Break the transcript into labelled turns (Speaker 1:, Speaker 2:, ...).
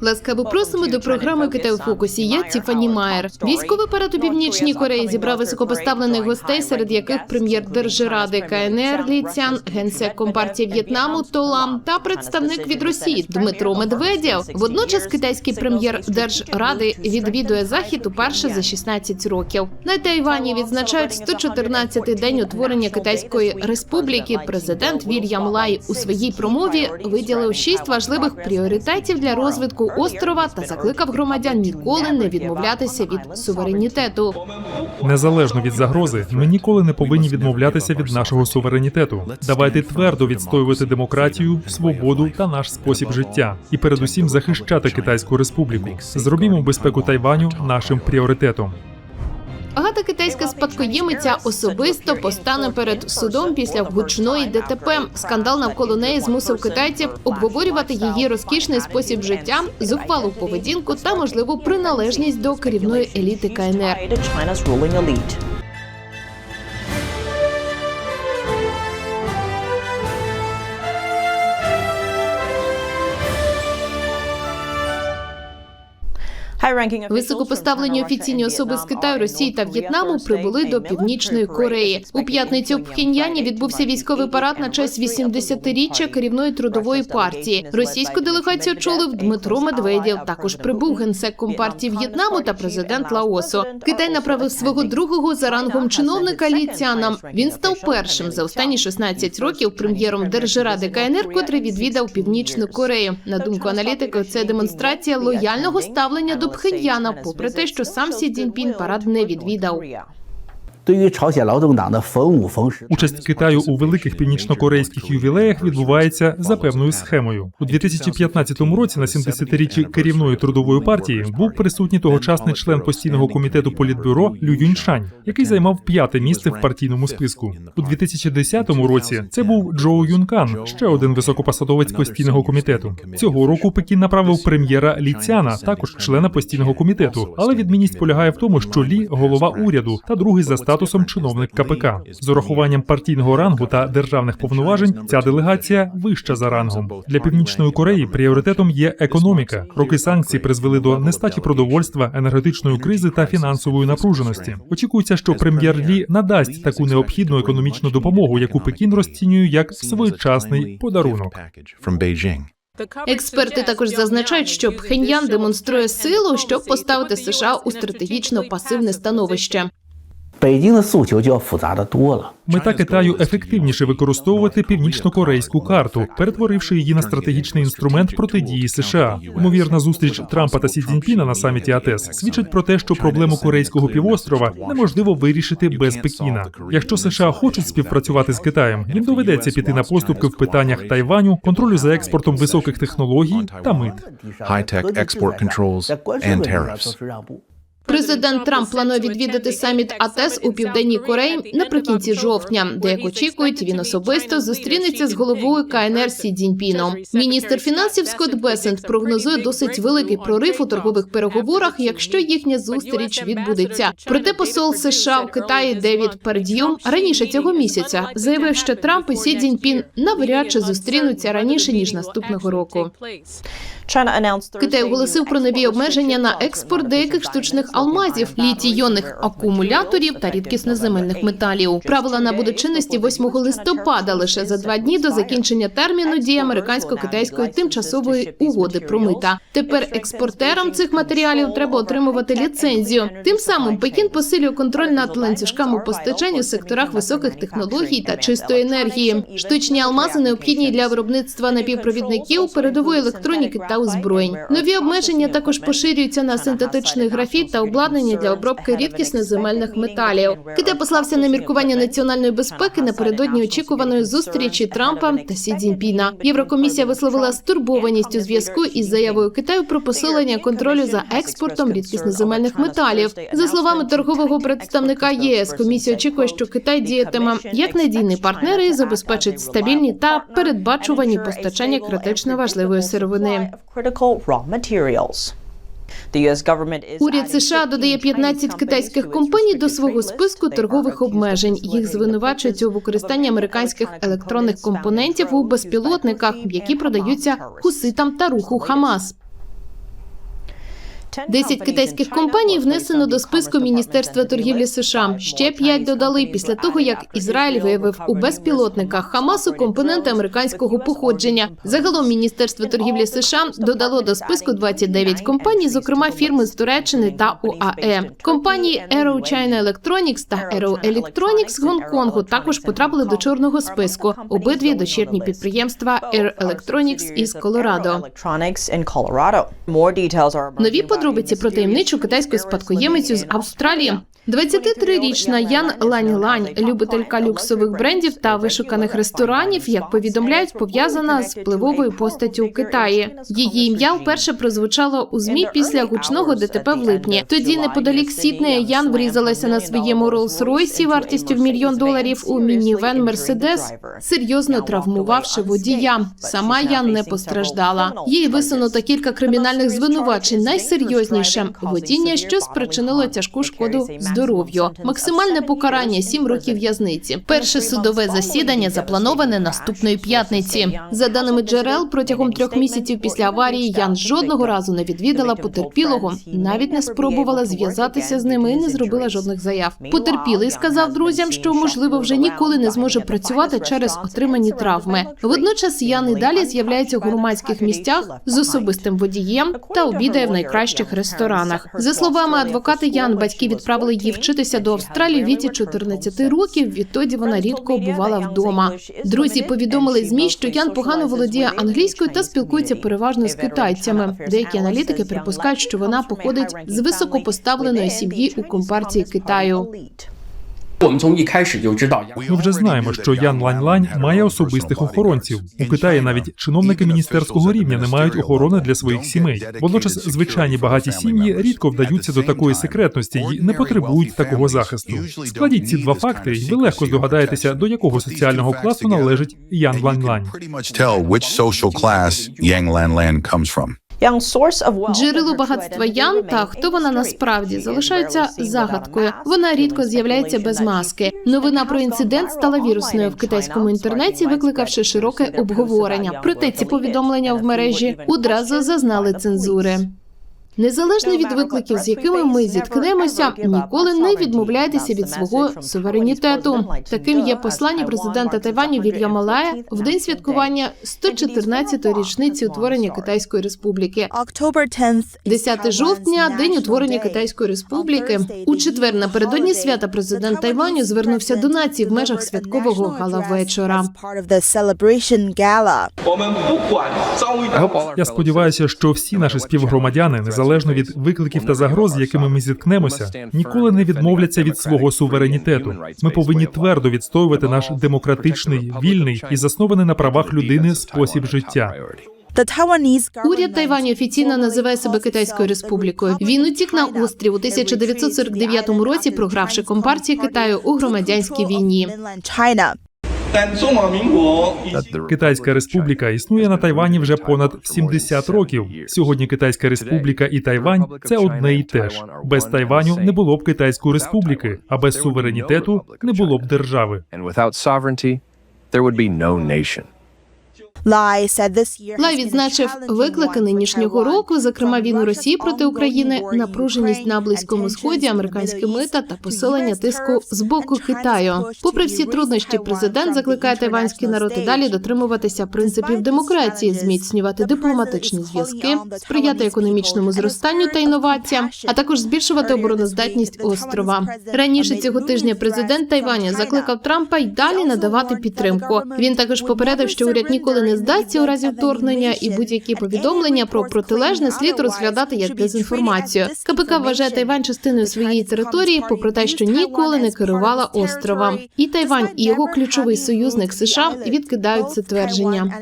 Speaker 1: Ласкаво просимо до програми Китай у фокусі. Я Тіфані Майер. Військовий парад у північній Кореї зібрав високопоставлених гостей, серед яких прем'єр Держради КНР Лі Цян, генсек компартії В'єтнаму Толам та представник від Росії Дмитро Медведєв. Водночас китайський прем'єр Держради відвідує захід уперше за 16 років. На Тайвані відзначають 114-й день утворення Китайської республіки. Президент Вільям Лай у своїй промові виділив шість важливих пріоритетів для розвитку острова та закликав громадян ніколи не відмовлятися від суверенітету.
Speaker 2: Незалежно від загрози, ми ніколи не повинні відмовлятися від нашого суверенітету. Давайте твердо відстоювати демократію, свободу та наш спосіб життя, і передусім захищати Китайську республіку. Зробімо безпеку Тайваню нашим пріоритетом.
Speaker 1: Агата китайська спадкоємиця особисто постане перед судом після гучної ДТП. Скандал навколо неї змусив китайців обговорювати її розкішний спосіб життя, зухвалу поведінку та можливу приналежність до керівної еліти КНР. Високопоставлені офіційні особи з Китаю, Росії та В'єтнаму прибули до північної Кореї. У п'ятницю в Пхеньяні відбувся військовий парад на честь 80-річчя керівної трудової партії. Російську делегацію очолив Дмитро Медведєв. Також прибув генсек компартії В'єтнаму та президент Лаосу. Китай направив свого другого за рангом чиновника Лі Цяна. Він став першим за останні 16 років прем'єром Держради КНР, котрий відвідав північну Корею. На думку аналітиків, це демонстрація лояльного ставлення до Пхеньяна, попри те, що сам Сі Цзіньпін парад не відвідав.
Speaker 2: Участь Китаю у великих північнокорейських ювілеях відбувається за певною схемою. У 2015 році на 70-річчі керівної трудової партії був присутній тогочасний член постійного комітету політбюро Лю Юньшань, який займав п'яте місце в партійному списку. У 2010 році це був Джоу Юнкан, ще один високопосадовець постійного комітету. Цього року Пекін направив прем'єра Лі Цяна, також члена постійного комітету. Але відмінність полягає в тому, що Лі голова уряду та другий за статусом чиновник КПК. З урахуванням партійного рангу та державних повноважень ця делегація вища за рангом. Для північної Кореї пріоритетом є економіка. Роки санкцій призвели до нестачі продовольства, енергетичної кризи та фінансової напруженості. Очікується, що прем'єр Лі надасть таку необхідну економічну допомогу, яку Пекін розцінює як своєчасний подарунок.
Speaker 1: Експерти також зазначають, що Пхеньян демонструє силу, щоб поставити США у стратегічно пасивне становище.
Speaker 2: Мета Китаю ефективніше використовувати північно-корейську карту, перетворивши її на стратегічний інструмент протидії США. Ймовірна зустріч Трампа та Сі Цзіньпіна на саміті АТЕС свідчить про те, що проблему корейського півострова неможливо вирішити без Пекіна. Якщо США хочуть співпрацювати з Китаєм, їм доведеться піти на поступки в питаннях Тайваню, контролю за експортом високих технологій та мит.
Speaker 3: High-tech export controls and tariffs.
Speaker 1: Президент Трамп планує відвідати саміт АТЕС у південній Кореї наприкінці жовтня, де як очікують, він особисто зустрінеться з головою КНР Сі Дзіньпіном. Міністр фінансів Скотт Бесент прогнозує досить великий прорив у торгових переговорах, якщо їхня зустріч відбудеться. Проте посол США в Китаї Девід Перд'ю раніше цього місяця заявив, що Трамп і Сі Дзіньпін навряд чи зустрінуться раніше ніж наступного року. Китай оголосив про нові обмеження на експорт деяких штучних алмазів, літій-йонних акумуляторів та рідкісноземельних металів. Правила набудуть чинності 8 листопада, лише за два дні до закінчення терміну дії американсько-китайської тимчасової угоди про мита. Тепер експортерам цих матеріалів треба отримувати ліцензію. Тим самим Пекін посилює контроль над ланцюжками постачань у секторах високих технологій та чистої енергії. Штучні алмази необхідні для виробництва напівпровідників, передової електроніки та озброєнь. Нові обмеження також поширюються на синтетичний графіт та обладнання для обробки рідкісно земельних металів. Китай послався на міркування національної безпеки напередодні очікуваної зустрічі Трампа та Сі Цзіньпіна. Єврокомісія висловила стурбованість у зв'язку із заявою Китаю про посилення контролю за експортом рідкісноземельних металів. За словами торгового представника ЄС, комісія очікує, що Китай діятиме як надійний партнер і забезпечить стабільні та передбачувані постачання критично важливої сировини. Уряд США додає 15 китайських компаній до свого списку торгових обмежень. Їх звинувачують у використанні американських електронних компонентів у безпілотниках, які продаються хуситам та руху Хамас. Десять китайських компаній внесено до списку Міністерства торгівлі США. Ще п'ять додали після того, як Ізраїль виявив у безпілотниках Хамасу компоненти американського походження. Загалом Міністерство торгівлі США додало до списку 29 компаній, зокрема фірми з Туреччини та УАЕ. Компанії Aero China Electronics та Aero Electronics з Гонконгу також потрапили до чорного списку. Обидві дочірні підприємства Air Electronics із Колорадо. Нові подробиці про таємничу китайську спадкоємицю з Австралії. 23-річна Ян Лань Лань, любителька люксових брендів та вишуканих ресторанів, як повідомляють, пов'язана з впливовою постаттю у Китаї. Її ім'я вперше прозвучало у змі після гучного ДТП в липні. Тоді неподалік Сіднея Ян врізалася на своєму Роллс-Ройсі вартістю в мільйон доларів у мінівен Мерседес, серйозно травмувавши водія. Сама Ян не постраждала. Їй висунуто кілька кримінальних звинувачень. Найсерйозніше водіння, що спричинило тяжку шкоду здоров'ю. Максимальне покарання 7 років в'язниці. Перше судове засідання заплановане наступної п'ятниці. За даними джерел, протягом трьох місяців після аварії Ян жодного разу не відвідала потерпілого, навіть не спробувала зв'язатися з ними і не зробила жодних заяв. Потерпілий сказав друзям, що можливо вже ніколи не зможе працювати через отримані травми. Водночас Ян і далі з'являється в громадських місцях з особистим водієм та обідає в найкращих ресторанах. За словами адвоката Ян, батьки відправили її вчитися до Австралії в віці 14 років. Відтоді вона рідко бувала вдома. Друзі повідомили змі, що Ян погано володіє англійською та спілкується переважно з китайцями. Деякі аналітики припускають, що вона походить з високопоставленої сім'ї у компартії Китаю.
Speaker 2: Ми вже знаємо, що Ян Лань Лань має особистих охоронців. У Китаї навіть чиновники міністерського рівня не мають охорони для своїх сімей. Водночас, звичайні багаті сім'ї рідко вдаються до такої секретності і не потребують такого захисту. Складіть ці два факти, і ви легко здогадаєтеся, до якого соціального класу належить Ян Лань
Speaker 1: Джерело багатства Ян та хто вона насправді залишаються загадкою. Вона рідко з'являється без маски. Новина про інцидент стала вірусною в китайському інтернеті, викликавши широке обговорення. Проте ці повідомлення в мережі одразу зазнали цензури. Незалежно від викликів, з якими ми зіткнемося, ніколи не відмовляйтеся від свого суверенітету. Таким є послання президента Тайваню Вільяма Лая в день святкування 114-ї річниці утворення Китайської республіки. 10 жовтня, день утворення Китайської республіки. У четвер напередодні свята президент Тайваню звернувся до нації в межах святкового гала-вечора.
Speaker 2: Я сподіваюся, що всі наші співгромадяни, незалежно від викликів та загроз, з якими ми зіткнемося, ніколи не відмовляться від свого суверенітету. Ми повинні твердо відстоювати наш демократичний, вільний і заснований на правах людини спосіб життя.
Speaker 1: Уряд Тайваню офіційно називає себе Китайською республікою. Він утік на острів у 1949 році, програвши компартії Китаю у громадянській війні.
Speaker 2: Китайська республіка існує на Тайвані вже понад 70 років. Сьогодні Китайська республіка і Тайвань це одне і те ж. Без Тайваню не було б Китайської республіки, а без суверенітету не було б держави.
Speaker 1: Лай відзначив виклики нинішнього року, зокрема війну Росії проти України, напруженість на близькому сході, американські мита та посилення тиску з боку Китаю. Попри всі труднощі, президент закликає тайванський народ і далі дотримуватися принципів демократії, зміцнювати дипломатичні зв'язки, сприяти економічному зростанню та інноваціям, а також збільшувати обороноздатність острова. Раніше цього тижня президент Тайваня закликав Трампа й далі надавати підтримку. Він також попередив, що уряд ніколи не здасться у разі вторгнення, і будь-які повідомлення про протилежне слід розглядати як дезінформацію. КПК вважає Тайвань частиною своєї території, попри те, що ніколи не керувала островом. І Тайвань, і його ключовий союзник США відкидають це твердження.